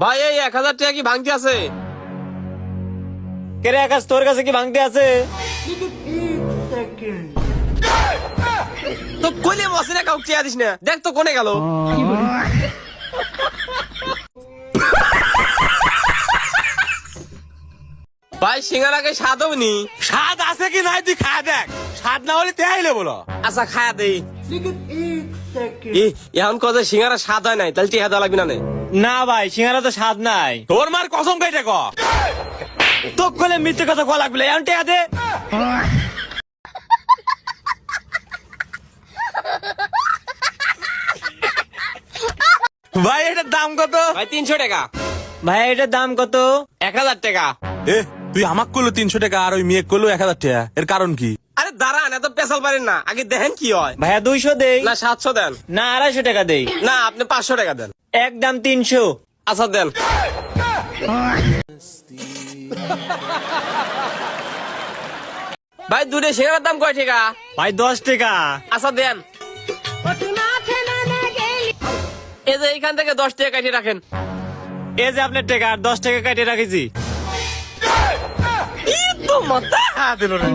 ভাই এই এক হাজার টাকা কি ভাঙতি আছে? কেরে আকাশ তোর কাছে কি ভাঙতে আছে? তো কইলে বসে না কাউকে চেয়ে দিস না। দেখ তো কোনে গেল। ভাই সিঙ্গারাকে স্বাদ হবনি স্বাদ আছে কি নাই তুই খা দেখ। স্বাদ না হলে তেহাইলে বলো। আচ্ছা খায়া দেই। এখন কত সিঙ্গারা স্বাদ হয় নাই তাহলে টিহা লাগবে না না? ভাই সিঙ্গারা তো স্বাদ নাই। তোর মার কসম কাইটে ক। তো কলে মিথ্যে কথা কয়া লাগবে এখন টেকা দে। ভাই এটার দাম কত? ভাই তিনশো টাকা। ভাই এটার দাম কত? এক হাজার টাকা। এ তুই আমাক করল তিনশো টাকা আর ওই মেয়ে করল এক হাজার টাকা। এর কারণ কি? আরে দাঁড়ান এত পেশাল পারেন না। আগে দেখেন কি হয়। ভাইয়া দুইশো দেই। না সাতশো দেন। না আড়াইশো টাকা দেই। না আপনি পাঁচশো টাকা দেন। এক দাম তিনশো। আচ্ছা দেন। ভাই দুটো সিঙ্গারার দাম কয় টাকা? ভাই দশ টাকা। আচ্ছা দেন। এই যে এইখান থেকে দশ টাকা কাটিয়ে রাখেন। এই যে আপনার টাকা আর দশ টাকা কাটিয়ে রাখেছি। তোমার তাহা দিল রে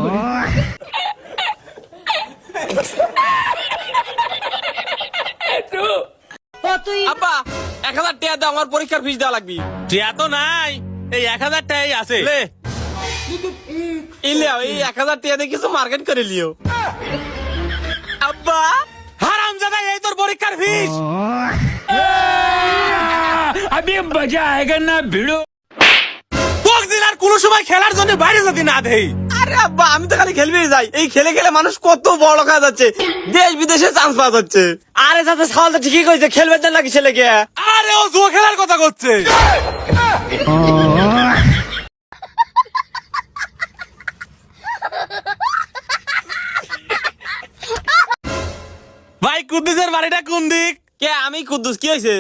আপা এক হাজার টাকা দাও আমার পরীক্ষার ফিস দেওয়া লাগবি। টিয়া তো নাই। এই এক হাজার টাকাই আছে। ইলিয়াও এই এক হাজার টাকা দিয়ে কিছু মার্কেট করে লিও। আব্বা হারাম জাদা এই তোর পরীক্ষার ফিস আমি বাজা আয়গা না ভিড়ো। আর কোনো সময় খেলার জন্য বাইরে যদি না দেই। আরে আব্বা আমি তো খালি খেলবি যাই। এই খেলে খেলে মানুষ কত বড় হয়ে যাচ্ছে দেশ বিদেশে চান্স পাওয়া যাচ্ছে। আরে সাথে সওয়াল তো ঠিকই কইছে খেলবে তো নাকি ছেলেকে? আরে ও জুয়া খেলার কথা করছে। ভাই কুদ্দুসের বাড়িটা কোন দিক? কে আমি কুদ্দুস কি হয়েছে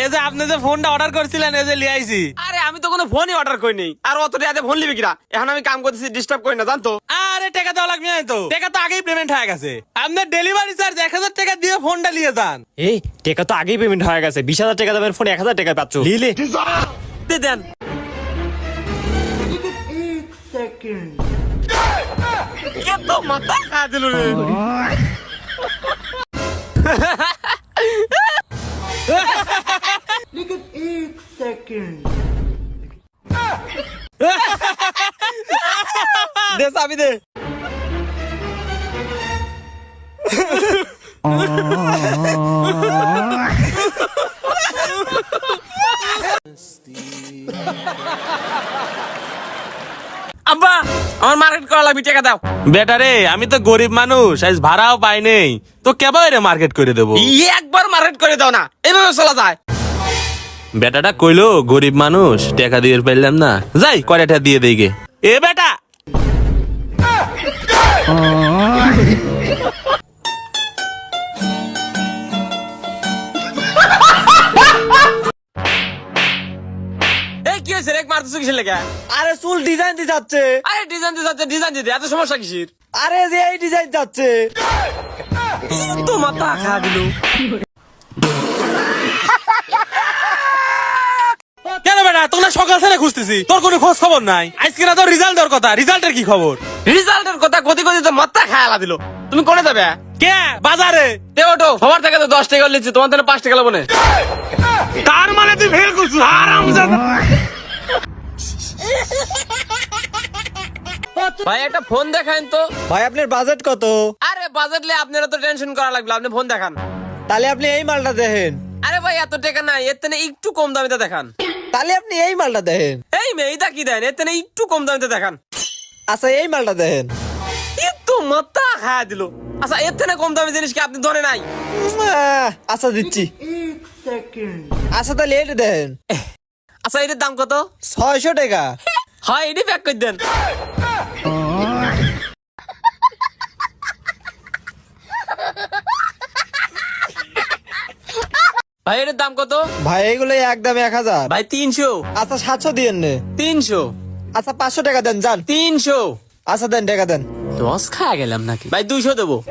এই যে আপনি যে ফোনটা অর্ডার করেছিলেন এই যে লিয়ে আইছি। আরে আমি তো কোনো ফোনই অর্ডার করিনি আর অত টাকাতে ফোন নিবি কিনা এখন আমি কাম করতেছি ডিস্টার্ব করি না জানতো আরে টাকা দেওয়া লাগবে না তো। টাকা তো আগেই পেমেন্ট হয়ে গেছে। আপনার ডেলিভারি চার্জ এক হাজার টাকা দিয়ে ফোনটা নিয়ে যান। এই টাকা তো আগেই পেমেন্ট হয়ে গেছে। বিশ হাজার টাকা দেবেন ফোন এক হাজার টাকা পাচ্ছ। লিলে দে দেন। কে তো মাথা খা দিল রে। চাবি দে। আব্বা আমার মার্কেট করা লাগবে টাকা দাও। বেটা রে আমি তো গরিব মানুষ আজ ভাড়াও পাই নেই। তো কেবল রে মার্কেট করে দেবো। ই একবার মার্কেট করে দাও না এভাবে চলা যায়। বেটাটা কইলো গরিব মানুষ টাকা দিয়ে পাইলাম না। যাই কয়টা দিয়ে দেই গে। এ বেটা কি হয়েছে রেক মারতেছো কিসের লেগে? আরে চুল ডিজাইন দিয়ে যাচ্ছে। আরে ডিজাইন দিয়ে যাচ্ছে ডিজাইন দিতে। এত সমস্যা কিসের? আরে যে এই ডিজাইন যাচ্ছে। তো মাথা খা দিল। কেন বেটা? তোমরা সকাল থেকে খুঁজতেছি। তোর কোনো খোঁজ খবর নাই। আজকে না তোর রেজাল্ট দেওয়ার কথা। রেজাল্টের কি খবর? রেজাল্টের কথা কতি কতি তো মাথা খায়ালা দিল। তুমি কোনে যাবে? কে? বাজারে। তে ওটো সবার থেকে তো দশ টাকা লিচ্ছি তোমার থেকে পাঁচ টাকা লাগবো তার মানে তুই ফেল করছিস আরাম ভাই একটা ফোন দেখান তো। ভাই আপনার বাজেট কত? আরে বাজেটলে আপনারা তো টেনশন করা লাগবে আপনি ফোন দেখান। তাহলে আপনি এই মালটা দেখেন। আরে ভাই এত টাকা নাই এর থেকে একটু কম দামিতে দেখান। তাহলে আপনি এই মালটা দেখেন। এই মেয়ে এইটা কি দেন এর থেকে একটু কম দামিতে দেখান। আচ্ছা এই মালটা দেখেন। একটু মাথা খায়া দিল। আচ্ছা এর থেকে কম দামি জিনিস কি আপনি ধরে নাই? আচ্ছা দিচ্ছি। আচ্ছা তাহলে এটা দেখেন। আচ্ছা এটার দাম কত? ছয়শো টাকা। হয় এটি প্যাক করে দেন। ভাই এটার দাম কত? ভাই এগুলো একদম এক হাজার। ভাই তিনশো। আচ্ছা সাতশো দিয়ে নে। তিনশো। আচ্ছা পাঁচশো টাকা দেন যান। তিনশো। আচ্ছা দেন টাকা দেন। দশ খাওয়া গেলাম নাকি? ভাই দুইশো দেবো।